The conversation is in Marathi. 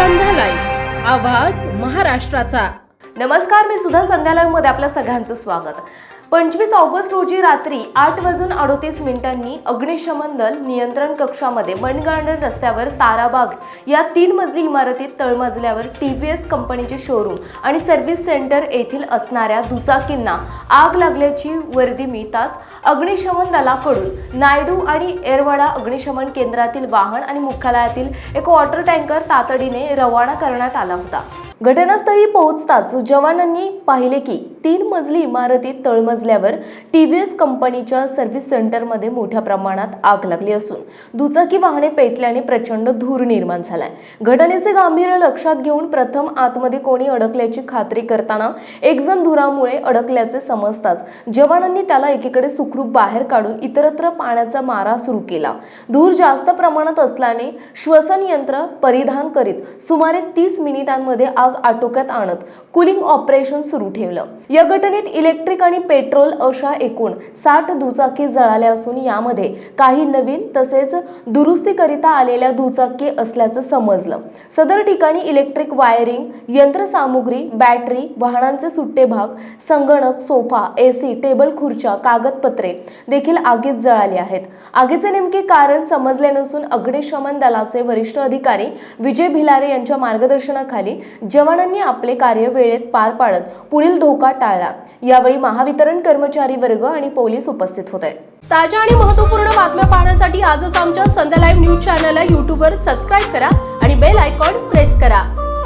संध्यालय आवाज महाराष्ट्राचा. नमस्कार मी सुद्धा संध्यालयमध्ये आपलं सगळ्यांचं स्वागत. पंचवीस ऑगस्ट रोजी रात्री आठ वाजून अडोतीस मिनिटांनी अग्निशमन दल नियंत्रण कक्षामध्ये मनगार्डन रस्त्यावर ताराबाग या तीन मजली इमारतीत तळमजल्यावर टी व्ही एस कंपनीचे शोरूम आणि सर्व्हिस सेंटर येथील असणाऱ्या दुचाकींना आग लागल्याची वर्दी मिळताच अग्निशमन दलाकडून नायडू आणि एरवाडा अग्निशमन केंद्रातील वाहन आणि मुख्यालयातील एक वॉटर टँकर तातडीने रवाना करण्यात आला होता. घटनास्थळी पोहोचताच जवानांनी पाहिले की तीन मजली इमारतीत तळमजल्यावर टी व्ही एस कंपनीच्या सर्व्हिस सेंटरमध्ये मोठ्या प्रमाणात आग लागली असून दुचाकी वाहने पेटल्याने प्रचंड धूर निर्माण झालाय. घटनेचे गांभीर्य लक्षात घेऊन प्रथम आतमध्ये कोणी अडकल्याची खात्री करताना एक जण धुरामुळे अडकल्याचे समजताच जवानांनी त्याला एकीकडे सुखरूप बाहेर काढून इतरत्र पाण्याचा मारा सुरू केला. धूर जास्त प्रमाणात असल्याने श्वसन यंत्र परिधान करीत सुमारे तीस मिनिटांमध्ये आग आटोक्यात आणत कुलिंग ऑपरेशन सुरू ठेवलं. या घटनेत इलेक्ट्रिक आणि पेट्रोल अशा एकूण साठ दुचाकी जळाल्या असून यामध्ये काही नवीन तसेच दुरुस्तीकरिता आलेल्या दुचाकी असल्याचं समजलं. सदर ठिकाणी इलेक्ट्रिक वायरिंग यंत्रसामुग्री बॅटरी वाहनांचे सुट्टे भाग संगणक सोफा एसी टेबल खुर्च्या कागदपत्रे देखील आगीत जळाली आहेत. आगीचे नेमके कारण समजले नसून अग्निशमन दलाचे वरिष्ठ अधिकारी विजय भिलारे यांच्या मार्गदर्शनाखाली जवानांनी आपले कार्य वेळेत पार पाडत पुढील धोका टाळला. यावेळी महावितरण कर्मचारी वर्ग आणि पोलीस उपस्थित होते. ताज्या आणि महत्त्वपूर्ण बातम्या पाहण्यासाठी आजच आमच्या संध्या लाईव्ह न्यूज चॅनलला युट्यूबवर सबस्क्राईब करा आणि बेल आयकॉन प्रेस करा.